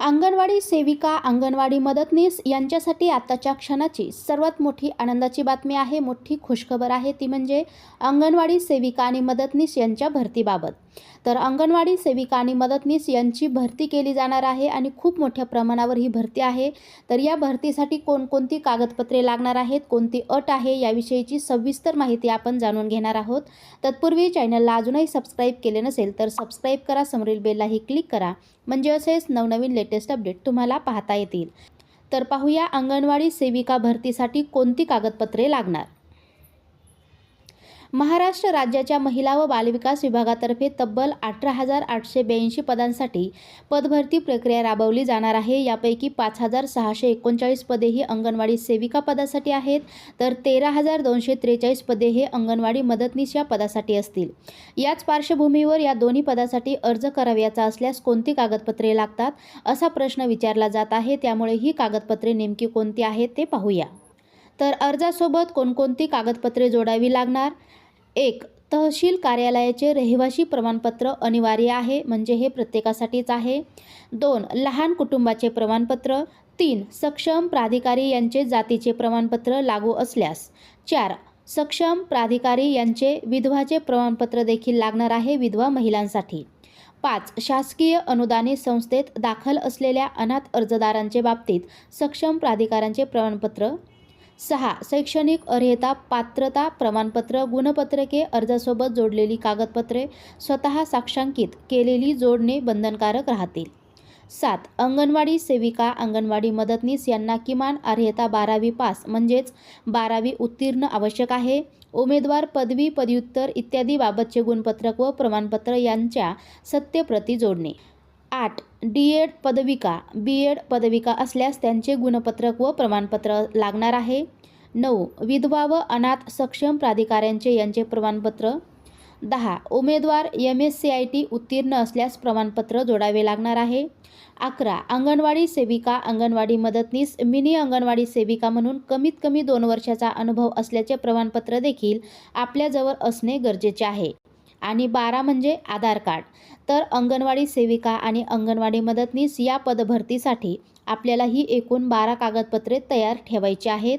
अंगणवाडी सेविका अंगणवाडी मदतनीस यांच्यासाठी आताच्या क्षणाची सर्वात मोठी आनंदाची बातमी आहे. मोठी खुशखबर आहे ती म्हणजे अंगणवाडी सेविका आणि मदतनीस यांच्या भरतीबाबत. तर अंगणवाडी सेविका आणि मदतनीस यांची भरती केली जाणार आहे आणि खूप मोठ्या प्रमाणावर ही भरती आहे. तर या भरतीसाठी कोणकोणती कागदपत्रे लागणार आहेत कोणती अट आहे याविषयीची सविस्तर माहिती आपण जाणून घेणार आहोत. तत्पूर्वी चॅनलला अजूनही सबस्क्राईब केले नसेल तर सबस्क्राईब करा समोरील बेललाही क्लिक करा. म्हणजे असेच नवनवीन लेटेस्ट अपडेट तुम्हाला पाहता येतील. तर पाहूया अंगणवाडी सेविका भरतीसाठी कोणती कागदपत्रे लागणार? महाराष्ट्र राज्याच्या महिला व बालविकास विभागातर्फे तब्बल अठरा हजार आठशे ब्याऐंशी पदांसाठी पदभरती प्रक्रिया राबवली जाणार आहे. यापैकी पाच हजार सहाशे एकोणचाळीस पदे ही अंगणवाडी सेविका पदासाठी आहेत. तर तेरा हजार दोनशे त्रेचाळीस पदे हे अंगणवाडी मदतनीस या पदासाठी असतील. याच पार्श्वभूमीवर या दोन्ही पदासाठी अर्ज करावयाचा असल्यास कोणती कागदपत्रे लागतात असा प्रश्न विचारला जात आहे. त्यामुळे ही कागदपत्रे नेमकी कोणती आहेत ते पाहूया. तर अर्जासोबत कोणकोणती कागदपत्रे जोडावी लागणार? एक तहसील कार्यालयाचे रहिवासी प्रमाणपत्र अनिवार्य आहे म्हणजे हे प्रत्येकासाठीच आहे. दोन लहान कुटुंबाचे प्रमाणपत्र. तीन सक्षम प्राधिकारी यांचे जातीचे प्रमाणपत्र लागू असल्यास. चार सक्षम प्राधिकारी यांचे विधवाचे प्रमाणपत्र देखील लागणार आहे विधवा महिलांसाठी. पाच शासकीय अनुदानित संस्थेत दाखल असलेल्या अनाथ अर्जदारांचे बाबतीत सक्षम प्राधिकारांचे प्रमाणपत्र. सहा शैक्षणिक अर्हता पात्रता प्रमाणपत्र गुणपत्रके अर्जासोबत जोडलेली कागदपत्रे स्वतः साक्षांकित केलेली जोडणे बंधनकारक राहतील. सात अंगणवाडी सेविका अंगणवाडी मदतनीस यांना किमान अर्हता बारावी पास म्हणजेच बारावी उत्तीर्ण आवश्यक आहे. उमेदवार पदवी पदव्युत्तर इत्यादी बाबतचे गुणपत्रक व प्रमाणपत्र यांच्या सत्यप्रती जोडणे. आठ डी एड पदविका बी एड पदविका असल्यास त्यांचे गुणपत्रक व प्रमाणपत्र लागणार आहे. नऊ. विधवा व अनाथ सक्षम प्राधिकाऱ्यांचे यांचे प्रमाणपत्र. दहा. उमेदवार M S C I T उत्तीर्ण असल्यास प्रमाणपत्र जोडावे लागणार आहे. अकरा. अंगणवाडी सेविका अंगणवाडी मदतनीस मिनी अंगणवाडी सेविका म्हणून कमीत कमी दोन वर्षाचा अनुभव असल्याचे प्रमाणपत्र देखील आपल्याजवळ असणे गरजेचे आहे. आणि बारा म्हणजे आधार कार्ड. तर अंगणवाडी सेविका आणि अंगणवाडी मदतनीस या पदभरतीसाठी आपल्याला ही एकूण बारा कागदपत्रे तयार ठेवायची आहेत.